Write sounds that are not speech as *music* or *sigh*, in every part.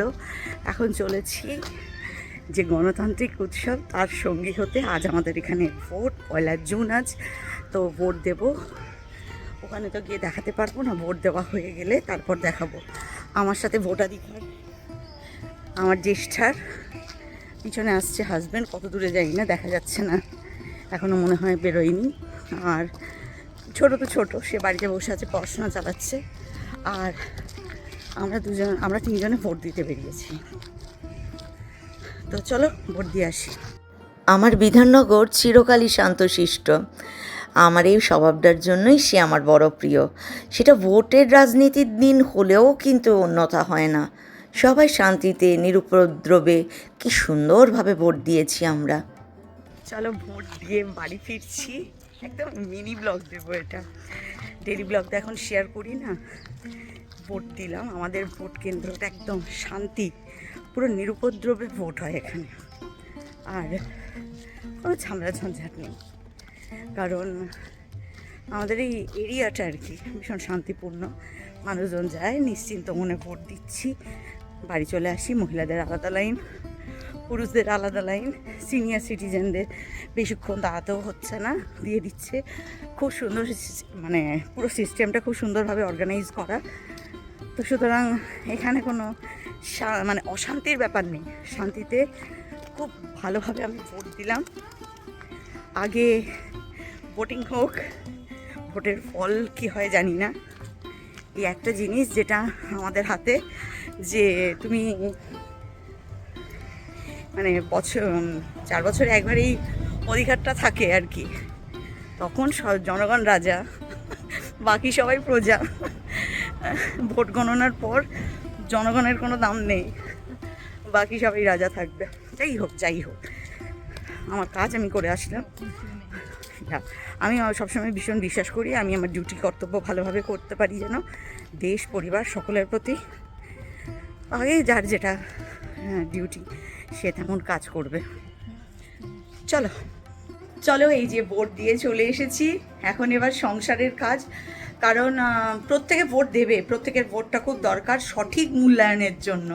চলো, এখন চলেছি যে গণতান্ত্রিক উৎসব, তার সঙ্গী হতে আজ আমাদের এখানে ভোট, পয়লা জুন আজ, তো ভোট দেব। ওখানে তো গিয়ে দেখাতে পারব না, ভোট দেওয়া হয়ে গেলে তারপর দেখাবো। আমার সাথে ভোটাধিকার, আমার জ্যেষ্ঠার, পিছনে আসছে হাজব্যান্ড কত দূরে যাই না, দেখা যাচ্ছে না। এখনও মনে হয় বেরোয়নি। আর ছোট তো ছোট, সে বাড়িতে বসে আছে, পড়াশোনা চালাচ্ছে। আর আমরা দুজন আমরা তিনজনে ভোট দিতে বেরিয়েছি। তো চলো ভোট দিয়ে আসি। আমার বিধাননগর চিরকালই শান্তশিষ্ট। আমার এই স্বভাবটার জন্যই সে আমার বড় প্রিয়। সেটা ভোটের রাজনীতির দিন হলেও কিন্তু অন্যথা হয় না। সবাই শান্তিতে নিরুপদ্রবে কি সুন্দরভাবে ভোট দিয়েছি আমরা। চলো ভোট দিয়ে বাড়ি ফিরছি। একদম মিনি ব্লগ দেবো এটা। ডেলি ব্লগ তো এখন শেয়ার করি না। ভোট দিলাম। আমাদের ভোট কেন্দ্রটা একদম শান্তি, পুরো নিরুপদ্রবে ভোট হয় এখানে। আর কোনো ঝামেলা ঝঞ্ঝাট নেই। কারণ আমাদের এই এরিয়াটা আর কি ভীষণ শান্তিপূর্ণ। মানুষজন যায়, নিশ্চিন্ত মনে ভোট দিচ্ছি। বাড়ি চলে আসি, মহিলাদের আলাদা লাইন, পুরুষদের আলাদা লাইন, সিনিয়র সিটিজেনদের বেশিক্ষণ দাঁড়াতেও হচ্ছে না, দিয়ে দিচ্ছে। খুব সুন্দর মানে পুরো সিস্টেমটা খুব সুন্দরভাবে অর্গানাইজ করা। তো সুতরাং এখানে কোনো মানে অশান্তির ব্যাপার নেই। শান্তিতে খুব ভালোভাবে আমি ভোট দিলাম। আগে ভোটিং হোক, ভোটের ফল কি হয় জানি না। এই একটা জিনিস যেটা আমাদের হাতে, যে তুমি মানে বছর চার বছরে একবার এই অধিকারটা থাকে আর কি। তখন জনগণ রাজা, বাকি সবাই প্রজা। ভোট গণনার পর জনগণের কোনো দাম নেই। বাকি সবাই রাজা থাকবে। যাই হোক যাই হোক। আমার কাজ আমি করে আসলাম। আমি সবসময় ভীষণ বিশ্বাস করি, আমি আমার ডিউটি কর্তব্য ভালোভাবে করতে পারি যেন দেশ, পরিবার সকলের প্রতি আগে যার যেটা ডিউটি সে তেমন কাজ করবে। চলো চলো এই যে ভোট দিয়ে চলে এসেছি। এখন এবার সংসারের কাজ। কারণ প্রত্যেকে ভোট দেবে। প্রত্যেকের ভোটটা খুব দরকার সঠিক মূল্যায়নের জন্য।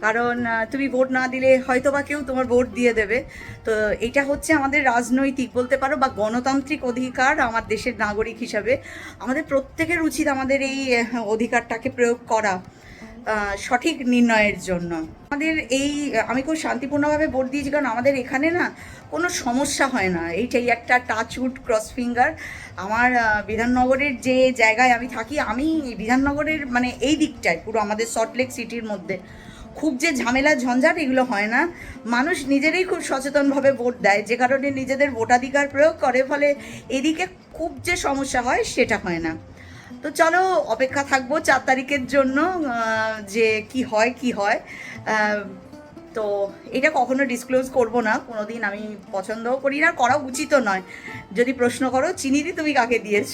কারণ তুমি ভোট না দিলে হয়তো বা কেউ তোমার ভোট দিয়ে দেবে। তো এটা হচ্ছে আমাদের রাজনৈতিক, বলতে পারো বা গণতান্ত্রিক অধিকার আমার দেশের নাগরিক হিসাবে। আমাদের প্রত্যেকের উচিত আমাদের এই অধিকারটাকে প্রয়োগ করা। সঠিক নির্ণয়ের জন্য। আমাদের এই, আমি খুব শান্তিপূর্ণভাবে ভোট দিয়েছি কারণ আমাদের এখানে না কোনো সমস্যা হয় না। এইটাই একটা টাচ উড ক্রস ফিঙ্গার আমার বিধাননগরের যে জায়গায় আমি থাকি, আমি বিধাননগরের মানে এই দিকটায়, পুরো আমাদের সল্টলেক সিটির মধ্যে। খুব যে ঝামেলা, ঝঞ্ঝাট এগুলো হয় না। মানুষ নিজেরাই খুব সচেতনভাবে ভোট দেয়। যে কারণে নিজেদের ভোটাধিকার প্রয়োগ করে, ফলে এদিকে খুব যে সমস্যা হয়, সেটা হয় না। তো চলো, অপেক্ষা থাকব চার তারিখের জন্য যে কি হয় কি হয়। তো এটা কখনো ডিসক্লোজ করব না কোনো দিন আমি পছন্দ করি না, করা উচিত নয়। যদি প্রশ্ন করো চিনিদি তুমি কাকে দিয়েছ?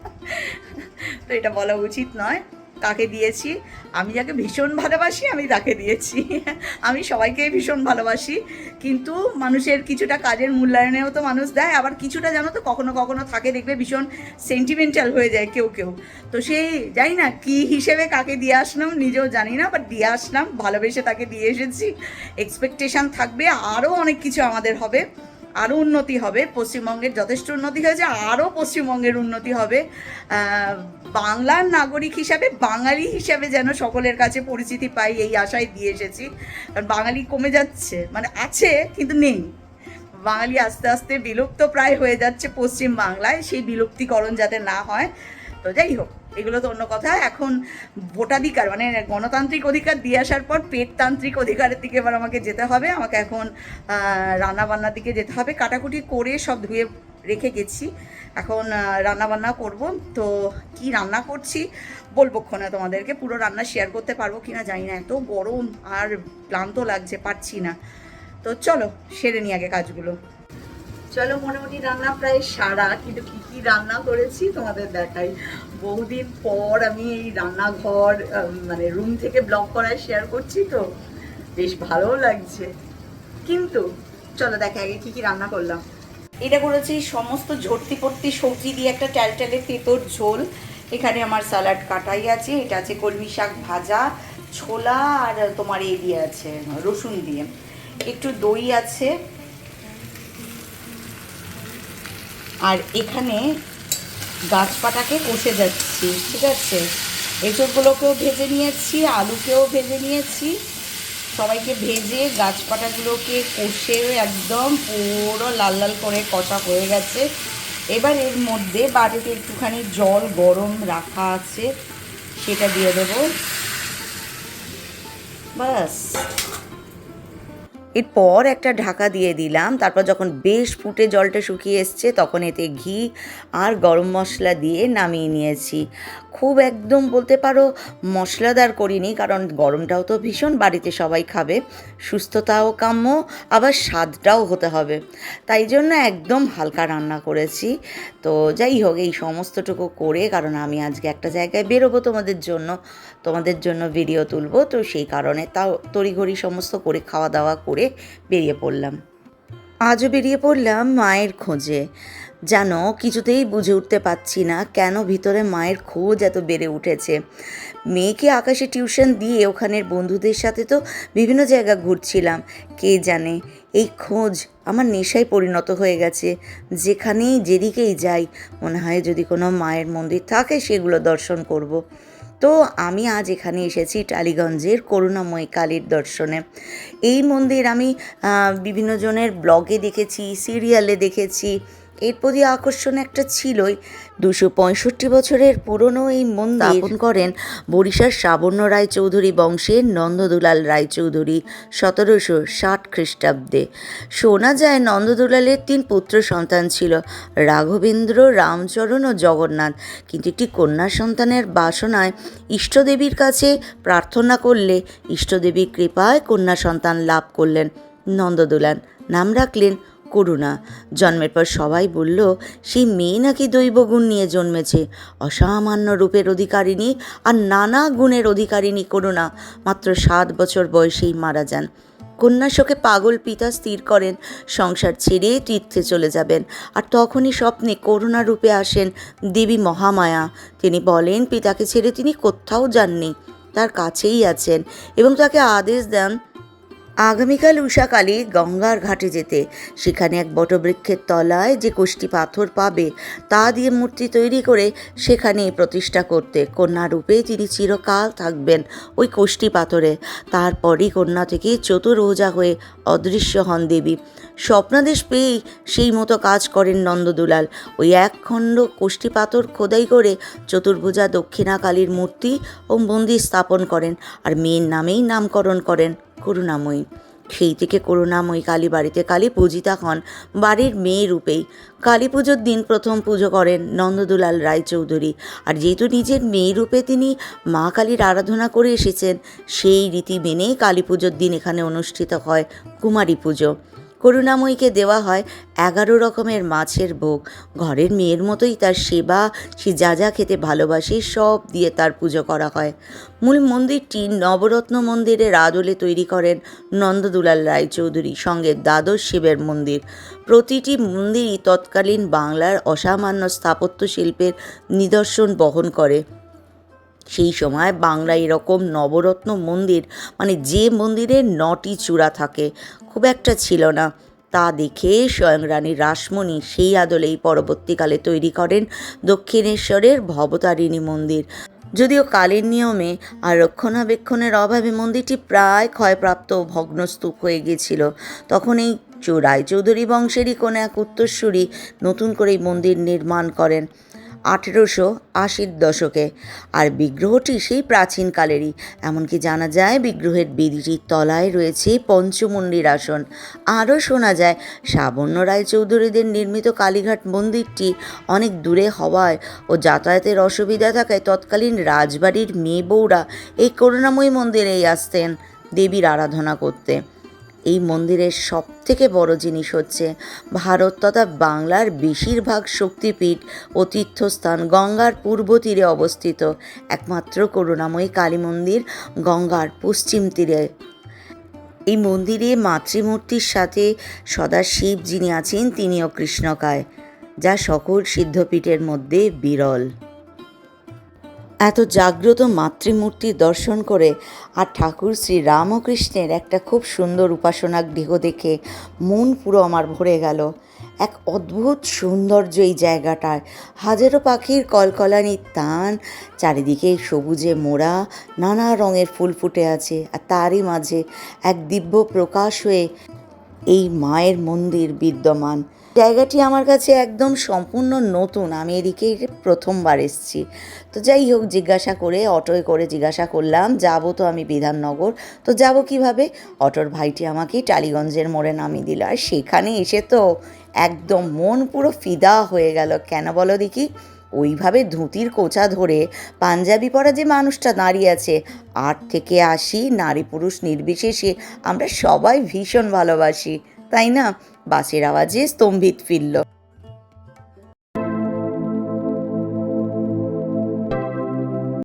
*laughs* তো এটা বলা উচিত নয়। কাকে দিয়েছি। আমি যাকে ভীষণ ভালোবাসি, আমি তাকে দিয়েছি। আমি সবাইকে ভীষণ ভালোবাসি। কিন্তু মানুষের কিছুটা কাজের মূল্যায়নেও তো মানুষ দেয়, আবার কিছুটা জানো তো কখনো কখনো থাকে, দেখবে ভীষণ সেন্টিমেন্টাল হয়ে যায় কেউ কেউ। তো সেই জানি না কি হিসেবে কাকে দিয়ে আসলাম, নিজেও জানি না বাট দিয়ে আসলাম, ভালোবেসে তাকে দিয়ে এসেছি। এক্সপেকটেশন থাকবে, আরও অনেক কিছু আমাদের হবে। আরও উন্নতি হবে। পশ্চিমবঙ্গের যথেষ্ট উন্নতি হয়েছে আরও পশ্চিমবঙ্গের উন্নতি হবে। বাংলার নাগরিক হিসাবে, বাঙালি হিসাবে যেন সকলের কাছে পরিচিতি পাই এই আশায় দিয়ে এসেছি। কারণ বাঙালি কমে যাচ্ছে মানে আছে কিন্তু নেই। বাঙালি আস্তে আস্তে বিলুপ্ত প্রায় হয়ে যাচ্ছে পশ্চিম বাংলায় সেই বিলুপ্তিকরণ যাতে না হয়। তো যাই হোক এগুলো তো অন্য কথা। এখন ভোটাধিকার মানে গণতান্ত্রিক অধিকার দিয়ে আসার পর পেটতান্ত্রিক অধিকারের দিকে এবার আমাকে যেতে হবে। আমাকে এখন রান্না বান্নার দিকে যেতে হবে। কাটাকুটি করে সব ধুয়ে রেখে গেছি। এখন রান্না বান্না করব। তো কি রান্না করছি বলব ক্ষণে তোমাদেরকে। পুরো রান্না শেয়ার করতে পারব কি না জানি না। এত গরম আর ক্লান্ত লাগছে, পারছি না। তো চলো, সেরে নিই আগে কাজগুলো। চলো, মোটামুটি রান্না প্রায় সারা, কিন্তু কি কি রান্না করেছি তোমাদের দেখাই। বহুদিন পর আমি এই রান্নাঘর মানে রুম থেকে ব্লগ করায় শেয়ার করছি তো। বেশ ভালো লাগছে। কিন্তু, চলো দেখে আগে কি কি রান্না করলাম। এটা করেছি সমস্ত ঝর্তি পড়তি সবজি দিয়ে একটা ট্যালট্যালে তেতোর ঝোল। এখানে আমার স্যালাড কাটাই আছে, এটা আছে কলমি শাক ভাজা, ছোলা আর তোমার এই দিয়ে আছে, রসুন দিয়ে। একটু দই আছে। আর এখানে গাছপাটাকে কষে যাচ্ছি, ঠিক আছে? এসবগুলোকেও ভেজে নিয়েছি, আলুকেও ভেজে নিয়েছি। সবাইকে ভেজে গাছপাটাগুলোকে কষে একদম পুরো লাল লাল করে কষা হয়ে গেছে। এবার এর মধ্যে বাড়িতে একটুখানি জল গরম রাখা আছে, সেটা দিয়ে দেবো। বাস এরপর একটা ঢাকা দিয়ে দিলাম। তারপর যখন বেশ ফুটে জলটা শুকিয়ে এসছে, তখন এতে ঘি আর গরম মশলা দিয়ে নামিয়ে নিয়েছি। খুব একদম বলতে পারো মশলাদার করিনি, কারণ গরমটাও তো ভীষণ, বাড়িতে সবাই খাবে। সুস্থতাও কাম্য, আবার স্বাদটাও হতে হবে। তাই জন্য একদম হালকা রান্না করেছি। তো যাই হোক, এই সমস্তটুকু করে, কারণ আমি আজকে একটা জায়গায় বেরোবো তোমাদের জন্য তোমাদের জন্য ভিডিও তুলবো। তো সেই কারণে তাও তড়িঘড়ি সমস্ত করে খাওয়া দাওয়া করে বেরিয়ে পড়লাম। আজও বেরিয়ে পড়লাম মায়ের খোঁজে। জানো কিছুতেই বুঝে উঠতে পারছি না কেন ভিতরে মায়ের খোঁজ এত বেড়ে উঠেছে। মেয়েকে আকাশে টিউশন দিয়ে ওখানের বন্ধুদের সাথে তো বিভিন্ন জায়গা ঘুরছিলাম, কে জানে? এই খোঁজ আমার নেশায় পরিণত হয়ে গেছে। যেখানেই যেদিকেই যাই, মনে হয় যদি কোনো মায়ের মন্দির থাকে, সেগুলো দর্শন করব। তো আমি আজ এখানে এসেছি টালিগঞ্জের করুণাময় কালীর দর্শনে। এই মন্দির আমি বিভিন্ন জনের ব্লগে দেখেছি সিরিয়ালে দেখেছি এর প্রতি আকর্ষণ একটা ছিলই। দুশো পঁয়ষট্টি বছরের পুরনো এই মন্দির স্থাপন করেন বরিশার শ্রাবণ্য রায়চৌধুরী বংশের নন্দদুলাল রায়চৌধুরী সতেরোশো ষাট খ্রিস্টাব্দে। শোনা যায় নন্দদুলালের তিন পুত্র সন্তান ছিল, রাঘবেন্দ্র, রামচরণ ও জগন্নাথ। কিন্তু একটি কন্যা সন্তানের বাসনায় ইষ্টদেবীর কাছে প্রার্থনা করলে ইষ্টদেবীর কৃপায় কন্যা সন্তান লাভ করলেন নন্দদুলাল। নাম রাখলেন করুণা জন্মের পর সবাই বলল সেই মেয়ে নাকি দৈবগুণ নিয়ে জন্মেছে? অসামান্য রূপের অধিকারিণী আর নানা গুণের অধিকারিণী করুণা মাত্র সাত বছর বয়সেই মারা যান। কন্যা শোকে পাগল পিতা স্থির করেন, সংসার ছেড়ে তীর্থে চলে যাবেন। আর তখনই স্বপ্নে করুণা রূপে আসেন দেবী মহামায়া। তিনি বলেন, পিতাকে ছেড়ে তিনি কোথাও যাননি। তার কাছেই আছেন এবং তাকে আদেশ দেন আগামীকাল উষাকালী গঙ্গার ঘাটে যেতে। সেখানে এক বটবৃক্ষের তলায় যে কোষ্টি পাথর পাবে, তা দিয়ে মূর্তি তৈরি করে সেখানে প্রতিষ্ঠা করতে কন্যা রূপে তিনি চিরকাল থাকবেন ওই কোষ্টি পাথরে। তারপরই কন্যা থেকে চতুর্ভুজা হয়ে অদৃশ্য হন দেবী। স্বপ্নাদেশ পেয়েই সেই মতো কাজ করেন নন্দদুলাল। ওই একখণ্ড কোষ্টি পাথর খোদাই করে চতুর্ভুজা দক্ষিণাকালীর মূর্তি ও মন্দির স্থাপন করেন আর মেয়ের নামেই নামকরণ করেন। করুণাময়ী। সেই থেকে করুণাময়ী কালী বাড়িতে কালী পূজিতা হন বাড়ির মেয়ে রূপেই। কালী পুজোর দিন প্রথম পুজো করেন নন্দদুলাল রায়চৌধুরী। আর যেহেতু নিজের মেয়ে রূপে তিনি মা কালীর আরাধনা করে এসেছেন, সেই রীতি মেনেই কালী পুজোর দিন এখানে অনুষ্ঠিত হয় কুমারী পুজো। করুণাময়ীকে দেওয়া হয় এগারো রকমের মাছের ভোগ। ঘরের মেয়ের মতোই তার সেবা, সে যা যা খেতে ভালোবাসে সব দিয়ে তার পুজো করা হয়। মূল মন্দিরটি নবরত্ন মন্দিরের আদলে তৈরি করেন নন্দদুলাল রায়চৌধুরী, সঙ্গে দ্বাদশ শিবের মন্দির। প্রতিটি মন্দিরই তৎকালীন বাংলার অসামান্য স্থাপত্য শিল্পের নিদর্শন বহন করে। সেই সময় বাংলায় এরকম নবরত্ন মন্দির মানে যে মন্দিরে নটি চূড়া থাকে, খুব একটা ছিল না। তা দেখে স্বয়ং রানী রাসমণি সেই আদলেই পরবর্তীকালে তৈরি করেন দক্ষিণেশ্বরের ভবতারিণী মন্দির। যদিও কালের নিয়মে আর রক্ষণাবেক্ষণের অভাবে মন্দিরটি প্রায় ক্ষয়প্রাপ্ত ভগ্নস্তূপ হয়ে গিয়েছিল, তখন এই রায়চৌধুরী বংশেরই কোনো এক উত্তরসূরি নতুন করে এই মন্দির নির্মাণ করেন। আঠেরোশো আশির দশকে। আর বিগ্রহটি সেই প্রাচীনকালেরই। এমনকি জানা যায়, বিগ্রহের বেদিটির তলায় রয়েছে পঞ্চমন্ডির আসন। আরও শোনা যায় শ্রাবণ্য রায়চৌধুরীদের নির্মিত কালীঘাট মন্দিরটি অনেক দূরে হওয়ায় ও যাতায়াতের অসুবিধা থাকায় তৎকালীন রাজবাড়ির মেয়ে বউরা এই করুণাময়ী মন্দিরেই আসতেন দেবীর আরাধনা করতে। এই মন্দিরের সব থেকে বড় জিনিস হচ্ছে ভারত তথা বাংলার বেশিরভাগ শক্তিপীঠ ও তীর্থস্থান গঙ্গার পূর্ব তীরে অবস্থিত। একমাত্র করুণাময়ী কালী মন্দির গঙ্গার পশ্চিম তীরে। এই মন্দিরে মাতৃমূর্তির সাথে সদা শিব যিনি আছেন, তিনিও কৃষ্ণকায়, যা সকল সিদ্ধপীঠের মধ্যে বিরল। এত জাগ্রত মাতৃমূর্তি দর্শন করে আর ঠাকুর শ্রী রামকৃষ্ণের একটা খুব সুন্দর উপাসনা গৃহ দেখে মন পুরো আমার ভরে গেল। এক অদ্ভুত সৌন্দর্য এই জায়গাটার হাজারো পাখির কলকলানির টান চারিদিকে সবুজে মোড়া, নানা রঙের ফুল ফুটে আছে আর তারই মাঝে এক দিব্য প্রকাশ হয়ে এই মায়ের মন্দির বিদ্যমান। জায়গাটি আমার কাছে একদম সম্পূর্ণ নতুন। আমি এদিকে প্রথমবার এসেছি। তো যাই হোক, জিজ্ঞাসা করে, অটোয় করে জিজ্ঞাসা করলাম, যাব তো আমি বিধাননগর। তো যাব কীভাবে? অটোর ভাইটি আমাকে টালিগঞ্জের মোড়ে নামিয়ে দিল। আর সেখানে এসে তো একদম মন পুরো ফিদা হয়ে গেল। কেন বলো দেখি? ওইভাবে ধুতির কোচা ধরে পাঞ্জাবি পরা যে মানুষটা দাঁড়িয়ে আছে, আট থেকে আশি নারী পুরুষ নির্বিশেষে আমরা সবাই ভীষণ ভালোবাসি, তাই না? বাসের আওয়াজে স্তম্ভিত ফিরল।